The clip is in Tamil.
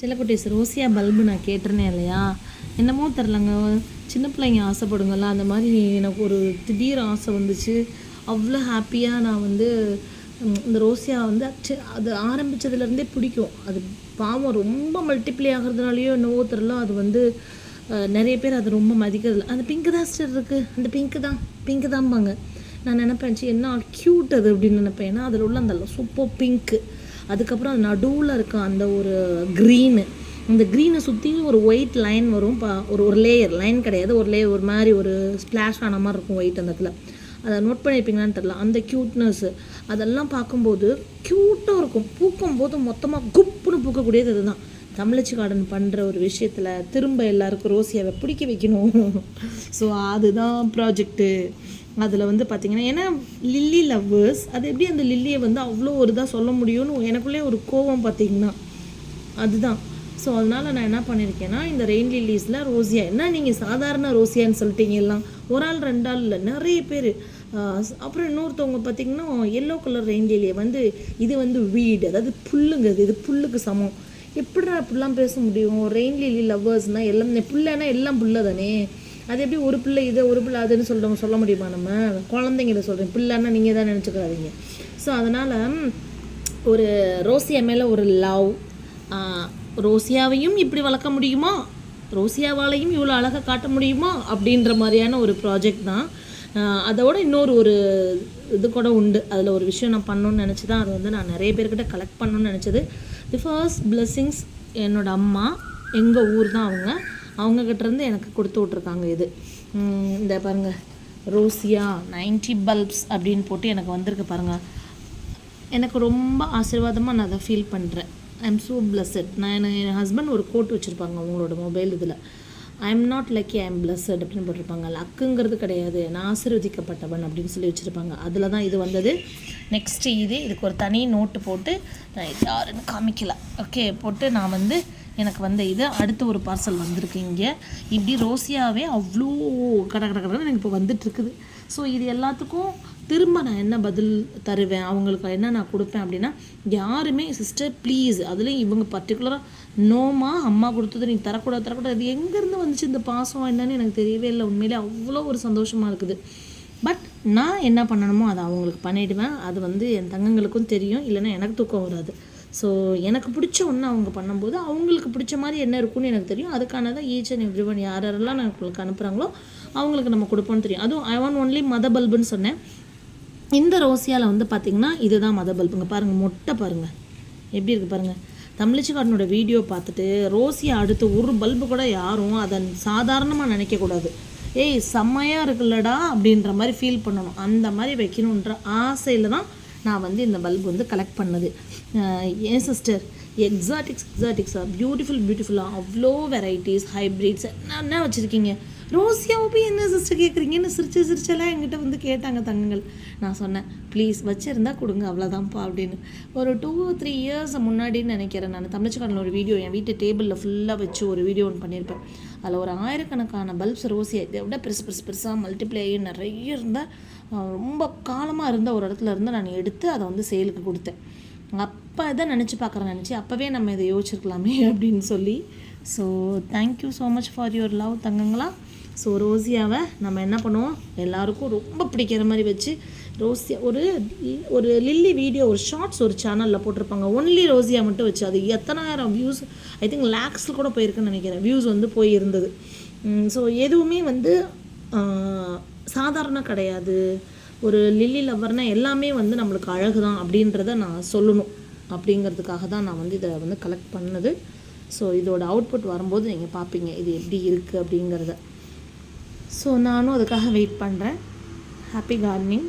செல்லக்குட்டீஸ் ரோசியா பல்பு நான் கேட்டிருந்தேன் இல்லையா? என்னமோ தெரிலங்க. சின்ன பிள்ளைங்க ஆசைப்படுங்கள்ல அந்த மாதிரி எனக்கு ஒரு திடீர் ஆசை வந்துச்சு. அவ்வளோ ஹாப்பியாக நான் வந்து இந்த ரோசியா வந்து அது ஆரம்பித்ததுலேருந்தே பிடிக்கும். அது பாவம் ரொம்ப மல்டிப்ளை ஆகிறதுனாலையோ என்னவோ தெரில. அது வந்து நிறைய பேர் அது ரொம்ப மதிக்கிறதில்ல. அந்த பிங்க்கு தான் ஸ்டர் இருக்குது அந்த பிங்க்கு தான். பிங்க்கு தான்பாங்க நான் நினப்பேன் என்ன க்யூட் அது அப்படின்னு நினப்பேன். ஏன்னா அதில் உள்ள அந்த சூப்பர் பிங்க்கு அதுக்கப்புறம் அது நடுவில் இருக்க அந்த ஒரு க்ரீனு இந்த க்ரீனை சுற்றியும் ஒரு ஒயிட் லைன் வரும். பா ஒரு ஒரு லேயர் லைன் கிடையாது. ஒரு லேயர் ஒரு மாதிரி ஒரு ஸ்ப்ளாஷ் ஆன மாதிரி இருக்கும் ஒயிட் அந்த இடத்துல. அதை நோட் பண்ணியிருப்பீங்களான்னு தெரில அந்த க்யூட்னஸ்ஸு அதெல்லாம் பார்க்கும்போது க்யூட்டாக இருக்கும். பூக்கும் போது மொத்தமாக குப்புன்னு பூக்கக்கூடியது இதுதான். தமிழச்சி கார்டன் பண்ணுற ஒரு விஷயத்தில் திரும்ப எல்லாருக்கும் ரோசியாவை பிடிக்க வைக்கணும். ஸோ அதுதான் ப்ராஜெக்ட்டு அதில் வந்து பார்த்தீங்கன்னா ஏன்னா லில்லி லவ்வர்ஸ் அது எப்படி அந்த லில்லியை வந்து அவ்வளோ ஒரு இதாக சொல்ல முடியும்னு எனக்குள்ளே ஒரு கோவம் பார்த்தீங்கன்னா அதுதான். ஸோ அதனால் நான் என்ன பண்ணியிருக்கேன்னா இந்த ரெயின் லில்லிஸில் ரோசியா என்ன நீங்கள் சாதாரண ரோசியான்னு சொல்லிட்டீங்க எல்லாம் ஒரு ஆள் ரெண்டு ஆள் இல்லை நிறைய பேர். அப்புறம் இன்னொருத்தவங்க பார்த்தீங்கன்னா எல்லோ கலர் ரெயின் லில்லியை வந்து இது வந்து வீடு அதாவது புல்லுங்க இது இது புல்லுக்கு சமம். எப்படிடா இப்படிலாம் பேச முடியும்? ரெயின் லில்லி லவ்வர்ஸ்னால் எல்லாம் புல்லைன்னா எல்லாம் புல்லை தானே? அது எப்படி ஒரு பிள்ளை இதை ஒரு பிள்ளை அதுன்னு சொல்ல சொல்ல முடியுமா நம்ம? குழந்தைங்கிட்ட சொல்கிறேன் பிள்ளைன்னா நீங்கள் தான் நினச்சிக்கிறாதீங்க. ஸோ அதனால் ஒரு ரோசியா மேலே ஒரு லவ் ரோசியாவையும் இப்படி வளர்க்க முடியுமா? ரோசியாவாலையும் இவ்வளோ அழகாக காட்ட முடியுமா? அப்படின்ற மாதிரியான ஒரு ப்ராஜெக்ட் தான். அதோட இன்னொரு ஒரு இது கூட உண்டு. அதில் ஒரு விஷயம் நான் பண்ணணும்னு நினச்சி தான் அது வந்து நான் நிறைய பேர்கிட்ட கலெக்ட் பண்ணணும்னு நினச்சது. தி ஃபர்ஸ்ட் பிளெஸ்ஸிங்ஸ் என்னோட அம்மா எங்கள் ஊர் தான் அவங்க. அவங்கக்கிட்ட இருந்து எனக்கு கொடுத்து விட்ருக்காங்க இது. இந்த பாருங்கள் ரோசியா 90 பல்ப்ஸ் அப்படின்னு போட்டு எனக்கு வந்திருக்கு பாருங்கள் எனக்கு ரொம்ப ஆசீர்வாதமாக நான் அதை ஃபீல் பண்ணுறேன் ஐ எம் ஸோ பிளஸட் நான் என் ஹஸ்பண்ட் ஒரு கோட் வச்சுருப்பாங்க அவங்களோட மொபைல் இதில். I am not lucky I am blessed அப்படின்னு போட்டிருப்பாங்க. லக்குங்கிறது கிடையாது. நான் ஆசீர்வதிக்கப்பட்டவன் அப்படின்னு சொல்லி வச்சுருப்பாங்க. அதில் தான் இது வந்தது. நெக்ஸ்ட்டு இது இதுக்கு ஒரு தனி நோட்டு போட்டு நான் யாருன்னு காமிக்கல. ஓகே போட்டு நான் வந்து எனக்கு வந்த இது அடுத்து ஒரு பார்சல் வந்திருக்கு இங்கே. இப்படி ரோசியாவே அவ்வளோ கட கட கடன்னு எனக்கு இப்போ வந்துட்டுருக்குது. ஸோ இது எல்லாத்துக்கும் திரும்ப நான் என்ன பதில் தருவேன்? அவங்களுக்கு என்ன நான் கொடுப்பேன் அப்படின்னா யாருமே சிஸ்டர் ப்ளீஸ் அதுலேயும் இவங்க பர்டிகுலராக நோமா அம்மா கொடுத்தது நீ தரக்கூடாது தரக்கூடாது. அது எங்கேருந்து வந்துச்சு இந்த பாசம் என்னன்னு எனக்கு தெரியவே இல்லை. உண்மையிலே அவ்வளோ ஒரு சந்தோஷமாக இருக்குது. பட் நான் என்ன பண்ணணுமோ அதை அவங்களுக்கு பண்ணிவிடுவேன் அது வந்து என் தங்கங்களுக்கும் தெரியும். இல்லைன்னா எனக்கு தூக்கம் வராது. ஸோ எனக்கு பிடிச்ச ஒன்று அவங்க பண்ணும்போது அவங்களுக்கு பிடிச்ச மாதிரி என்ன இருக்கும்னு எனக்கு தெரியும். அதுக்கான தான் ஈச் அண்ட் எவ்ரி ஒன் யார் யாரெல்லாம் நான் உங்களுக்கு அனுப்புகிறாங்களோ அவங்களுக்கு நம்ம கொடுப்போம்னு தெரியும். அதுவும் ஐ வாண்ட் ஒன்லி மத பல்புன்னு சொன்னேன். இந்த ரோசியாவில் வந்து பார்த்திங்கன்னா இதுதான் மத பல்புங்க பாருங்கள் மொட்டை பாருங்கள் எப்படி இருக்குது பாருங்கள் தமிழிச்சு வீடியோ பார்த்துட்டு ரோசியா அடுத்து ஒரு பல்பு கூட யாரும் அதை சாதாரணமாக நினைக்கக்கூடாது. ஏய் செம்மையாக இருக்குல்லடா அப்படின்ற மாதிரி ஃபீல் பண்ணணும். அந்த மாதிரி வைக்கணுன்ற ஆசையில் தான் நான் வந்து இந்த பல்பு வந்து கலெக்ட் பண்ணது. ஏன் சிஸ்டர் எக்ஸாட்டிக்ஸ் எக்ஸாட்டிக்ஸாக பியூட்டிஃபுல் பியூட்டிஃபுல்லாக அவ்வளோ வெரைட்டிஸ் ஹைப்ரிட்ஸ் என்ன வச்சுருக்கீங்க? ரோசியாவை போய் என்ன சிஸ்டர் கேட்குறீங்கன்னு சிரிச்சு சிரிச்செல்லாம் என்கிட்ட வந்து கேட்டாங்க தங்கங்கள். நான் சொன்னேன் ப்ளீஸ் வச்சுருந்தா கொடுங்க அவ்வளோதான்ப்பா அப்படின்னு. ஒரு டூ த்ரீ இயர்ஸ் முன்னாடின்னு நினைக்கிறேன் நான். தமிழ்ச்சிக்காரனில் ஒரு வீடியோ என் வீட்டு டேபிளில் ஃபுல்லாக வச்சு ஒரு வீடியோ ஒன்று பண்ணியிருப்பேன். அதில் ஒரு ஆயிரக்கணக்கான பல்ப்ஸ் ரோசியா இதை விட பெருசு பெருசு பெருசாக மல்டிப்ளை ஆகி நிறைய இருந்த ரொம்ப காலமாக இருந்த ஒரு இடத்துல இருந்து நான் எடுத்து அதை வந்து சேலுக்கு கொடுத்தேன். அப்போ இதை நினச்சி பார்க்குறேன் நினச்சி அப்போவே நம்ம இதை யோசிச்சிருக்கலாமே அப்படின்னு சொல்லி. So thank you so much for your love தங்கங்களா. So ரோசியாவை நம்ம என்ன பண்ணுவோம்? எல்லாருக்கும் ரொம்ப பிடிக்கிற மாதிரி வச்சு ரோசியா ஒரு ஒரு லில்லி வீடியோ ஒரு ஷார்ட்ஸ் ஒரு சேனலில் போட்டிருப்பாங்க. ஒன்லி ரோசியா மட்டும் வச்சு அது எத்தனாயிரம் வியூஸ் ஐ திங்க் லேக்ஸில் கூட போயிருக்குன்னு நினைக்கிறேன். வியூஸ் வந்து போய் இருந்தது ஸோ எதுவுமே வந்து சாதாரண கிடையாது. ஒரு லில்லி லவ்வர்னா எல்லாமே வந்து நம்மளுக்கு அழகு தான் அப்படின்றத நான் சொல்லணும். அப்படிங்கிறதுக்காக தான் நான் வந்து இதை வந்து கலெக்ட் பண்ணது. ஸோ இதோட அவுட்புட் வரும்போது நீங்கள் பார்ப்பீங்க இது எப்படி இருக்குது அப்படிங்கிறத. ஸோ நானும் அதுக்காக வெயிட் பண்ணுறேன் ஹாப்பி கார்டனிங்